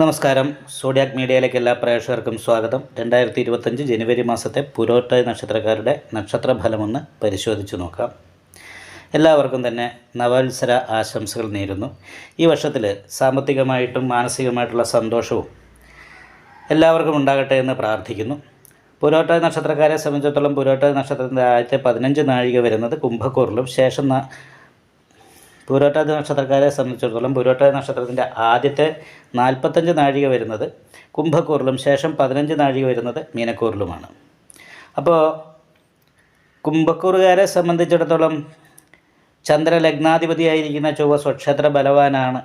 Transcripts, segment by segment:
നമസ്കാരം. സോഡിയാക് മീഡിയയിലേക്ക് എല്ലാ പ്രേക്ഷകർക്കും സ്വാഗതം. രണ്ടായിരത്തി ഇരുപത്തഞ്ച് ജനുവരി മാസത്തെ പുരോട്ടായ നക്ഷത്രക്കാരുടെ നക്ഷത്രഫലമൊന്ന് പരിശോധിച്ചു നോക്കാം. എല്ലാവർക്കും തന്നെ നവത്സര ആശംസകൾ നേരുന്നു. ഈ വർഷത്തിൽ സാമ്പത്തികമായിട്ടും മാനസികമായിട്ടുള്ള സന്തോഷവും എല്ലാവർക്കും ഉണ്ടാകട്ടെ എന്ന് പ്രാർത്ഥിക്കുന്നു. പുരോട്ടായ നക്ഷത്രക്കാരെ സംബന്ധിച്ചിടത്തോളം പുരോട്ടായ നക്ഷത്രത്തിന്റെ ആദ്യത്തെ പതിനഞ്ച് നാഴിക വരുന്നത് കുംഭക്കൂറിലും ശേഷം പൂരോട്ടാതി നക്ഷത്രക്കാരെ സംബന്ധിച്ചിടത്തോളം പൂരോട്ടാതി നക്ഷത്രത്തിന്റെ ആദ്യത്തെ നാൽപ്പത്തഞ്ച് നാഴിക വരുന്നത് കുംഭക്കൂറിലും ശേഷം പതിനഞ്ച് നാഴിക വരുന്നത് മീനക്കൂറിലുമാണ്. അപ്പോൾ കുംഭക്കൂറുകാരെ സംബന്ധിച്ചിടത്തോളം ചന്ദ്രലഗ്നാധിപതിയായിരിക്കുന്ന ചൊവ്വ സ്വക്ഷേത്ര ബലവാനാണ്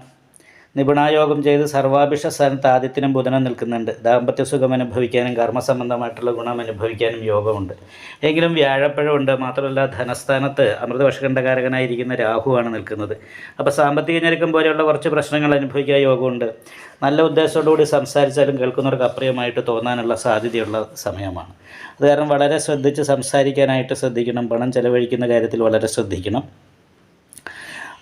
നിപുണായോഗം ചെയ്ത് സർവാഭിഷ സ്ഥാനത്ത് ആദ്യത്തിനും ബുധനം നിൽക്കുന്നുണ്ട്. ദാമ്പത്യ സുഖം അനുഭവിക്കാനും കർമ്മസംബന്ധമായിട്ടുള്ള ഗുണം അനുഭവിക്കാനും യോഗമുണ്ട്. എങ്കിലും വ്യാഴപ്പഴമുണ്ട് മാത്രമല്ല ധനസ്ഥാനത്ത് അമൃതവർഷകണ്ഠകാരകനായിരിക്കുന്ന രാഹുവാണ് നിൽക്കുന്നത്. അപ്പോൾ സാമ്പത്തിക ഞെരുക്കം പോലെയുള്ള കുറച്ച് പ്രശ്നങ്ങൾ അനുഭവിക്കാൻ യോഗമുണ്ട്. നല്ല ഉദ്ദേശത്തോടുകൂടി സംസാരിച്ചാലും കേൾക്കുന്നവർക്ക് അപ്രിയമായിട്ട് തോന്നാനുള്ള സാധ്യതയുള്ള സമയമാണ്. അത് കാരണം വളരെ ശ്രദ്ധിച്ച് സംസാരിക്കാനായിട്ട് ശ്രദ്ധിക്കണം. പണം ചെലവഴിക്കുന്ന കാര്യത്തിൽ വളരെ ശ്രദ്ധിക്കണം.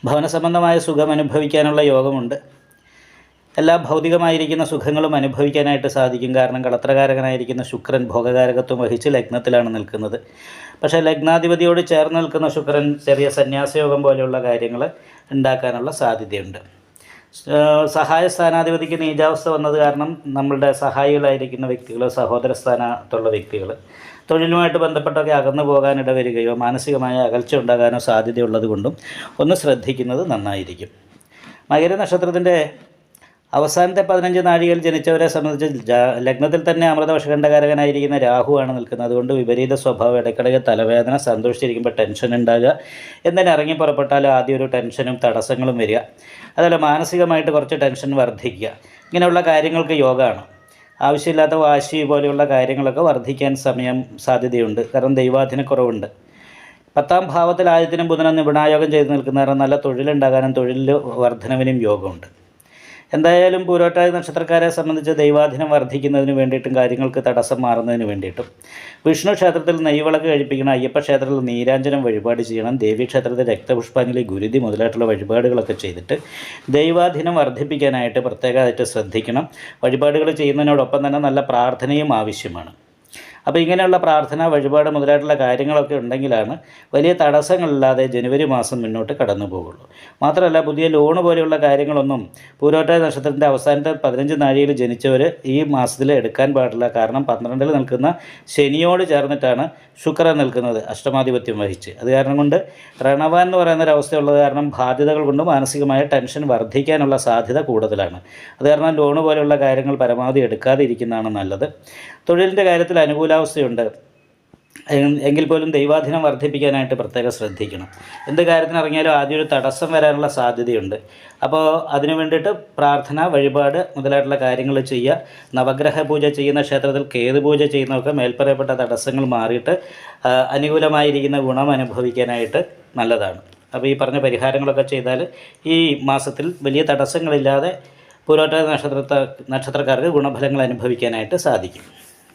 ഭവന സംബന്ധമായ സുഖം അനുഭവിക്കാനുള്ള യോഗമുണ്ട്. എല്ലാ ഭൗതികമായിരിക്കുന്ന സുഖങ്ങളും അനുഭവിക്കാനായിട്ട് സാധിക്കും. കാരണം കളത്രകാരകനായിരിക്കുന്ന ശുക്രൻ ഭോഗകാരകത്വം വഹിച്ച് ലഗ്നത്തിലാണ് നിൽക്കുന്നത്. പക്ഷേ ലഗ്നാധിപതിയോട് ചേർന്ന് നിൽക്കുന്ന ശുക്രൻ ചെറിയ സന്യാസയോഗം പോലെയുള്ള കാര്യങ്ങൾ ഉണ്ടാക്കാനുള്ള സാധ്യതയുണ്ട്. സഹായ സ്ഥാനാധിപതിക്ക് നീചാവസ്ഥ വന്നത് കാരണം നമ്മളുടെ സഹായികളായിരിക്കുന്ന വ്യക്തികൾ സഹോദര സ്ഥാനത്തുള്ള വ്യക്തികൾ തൊഴിലുമായിട്ട് ബന്ധപ്പെട്ടൊക്കെ അകന്നു പോകാൻ ഇടവരികയോ മാനസികമായ അകൽച്ച ഉണ്ടാകാനോ സാധ്യതയുള്ളത് കൊണ്ടും ഒന്ന് ശ്രദ്ധിക്കുന്നത് നന്നായിരിക്കും. മകര നക്ഷത്രത്തിന്റെ അവസാനത്തെ പതിനഞ്ച് നാഴികയിൽ ജനിച്ചവരെ സംബന്ധിച്ച് ലഗ്നത്തിൽ തന്നെ രാഹു ആണ് നിൽക്കുന്നത്. അതുകൊണ്ട് വിപരീത സ്വഭാവം ഇടയ്ക്കിടയ്ക്ക് തലവേദന സന്തോഷിച്ചിരിക്കുമ്പോൾ ടെൻഷൻ ഉണ്ടാകുക. എന്തിന് ഇറങ്ങി പുറപ്പെട്ടാലും ആദ്യം ഒരു ടെൻഷനും തടസ്സങ്ങളും വരിക. അതുപോലെ മാനസികമായിട്ട് കുറച്ച് ടെൻഷൻ വർദ്ധിക്കുക. ഇങ്ങനെയുള്ള കാര്യങ്ങൾക്ക് യോഗമാണ് ആവശ്യമില്ലാത്ത വാശി പോലെയുള്ള കാര്യങ്ങളൊക്കെ വർദ്ധിക്കാൻ സമയം സാധ്യതയുണ്ട്. കാരണം ദൈവാധീനക്കുറവുണ്ട് പത്താം ഭാവത്തിൽ ആദ്യത്തിനും ബുധനും നിപുണായോഗം ചെയ്ത് നിൽക്കുന്ന കാരണം നല്ല തൊഴിലുണ്ടാകാനും തൊഴിലിൽ വർധനവിനും യോഗമുണ്ട്. എന്തായാലും പൂരോട്ടായ നക്ഷത്രക്കാരെ സംബന്ധിച്ച് ദൈവാധീനം വർദ്ധിക്കുന്നതിന് വേണ്ടിയിട്ടും കാര്യങ്ങൾക്ക് തടസ്സം മാറുന്നതിന് വേണ്ടിയിട്ടും. വിഷ്ണു ക്ഷേത്രത്തിൽ നെയ്വിളക്ക് കഴിപ്പിക്കണം അയ്യപ്പ ക്ഷേത്രത്തിൽ നീരാഞ്ജനം വഴിപാട് ചെയ്യണം. ദേവീക്ഷേത്രത്തിൽ രക്തപുഷ്പാഞ്ജലി ഗുരുതി മുതലായിട്ടുള്ള വഴിപാടുകളൊക്കെ ചെയ്തിട്ട് ദൈവാധീനം വർദ്ധിപ്പിക്കാനായിട്ട് പ്രത്യേകമായിട്ട് ശ്രദ്ധിക്കണം. വഴിപാടുകൾ ചെയ്യുന്നതിനോടൊപ്പം തന്നെ നല്ല പ്രാർത്ഥനയും ആവശ്യമാണ്. അപ്പോൾ ഇങ്ങനെയുള്ള പ്രാർത്ഥന വഴിപാട് മുതലായിട്ടുള്ള കാര്യങ്ങളൊക്കെ ഉണ്ടെങ്കിലാണ് വലിയ തടസ്സങ്ങളില്ലാതെ ജനുവരി മാസം മുന്നോട്ട് കടന്നു പോകുള്ളൂ. മാത്രമല്ല പുതിയ ലോണ് പോലെയുള്ള കാര്യങ്ങളൊന്നും പൂരോട്ട നക്ഷത്രത്തിന്റെ അവസാനത്തെ പതിനഞ്ച് നാഴികയിൽ ജനിച്ചവർ ഈ മാസത്തിൽ എടുക്കാൻ പാടില്ല. കാരണം പന്ത്രണ്ടിൽ നിൽക്കുന്ന ശനിയോട് ചേർന്നിട്ടാണ് ശുക്രൻ നിൽക്കുന്നത് അഷ്ടമാധിപത്യം വഹിച്ച്. അത് കാരണം കൊണ്ട് രണവാൻ എന്ന് പറയുന്ന കാരണം ബാധ്യതകൾ കൊണ്ട് മാനസികമായ ടെൻഷൻ വർദ്ധിക്കാനുള്ള സാധ്യത കൂടുതലാണ്. അത് കാരണം ലോണ് പോലെയുള്ള കാര്യങ്ങൾ പരമാവധി എടുക്കാതെ ഇരിക്കുന്നതാണ് നല്ലത്. തൊഴിലിന്റെ കാര്യത്തിൽ അനുകൂലാവസ്ഥയുണ്ട് എ- എങ്കിൽ പോലും ദൈവാധീനം വർദ്ധിപ്പിക്കാനായിട്ട് പ്രത്യേകം ശ്രദ്ധിക്കണം. എന്ത് കാര്യത്തിന് ഇറങ്ങിയാലും ആദ്യം ഒരു തടസ്സം വരാനുള്ള സാധ്യതയുണ്ട്. അപ്പോൾ അതിനു വേണ്ടിയിട്ട് പ്രാർത്ഥന വഴിപാട് മുതലായിട്ടുള്ള കാര്യങ്ങൾ ചെയ്യുക. നവഗ്രഹ പൂജ ചെയ്യുന്ന ക്ഷേത്രത്തിൽ കേതു പൂജ ചെയ്യുന്നതൊക്കെ മേൽപ്പറയപ്പെട്ട തടസ്സങ്ങൾ മാറിയിട്ട് അനുകൂലമായിരിക്കുന്ന ഗുണം അനുഭവിക്കാനായിട്ട് നല്ലതാണ്. അപ്പോൾ ഈ പറഞ്ഞ പരിഹാരങ്ങളൊക്കെ ചെയ്താൽ ഈ മാസത്തിൽ വലിയ തടസ്സങ്ങളില്ലാതെ പുരോട്ട നക്ഷത്ര നക്ഷത്രക്കാർക്ക് ഗുണഫലങ്ങൾ അനുഭവിക്കാനായിട്ട് സാധിക്കും.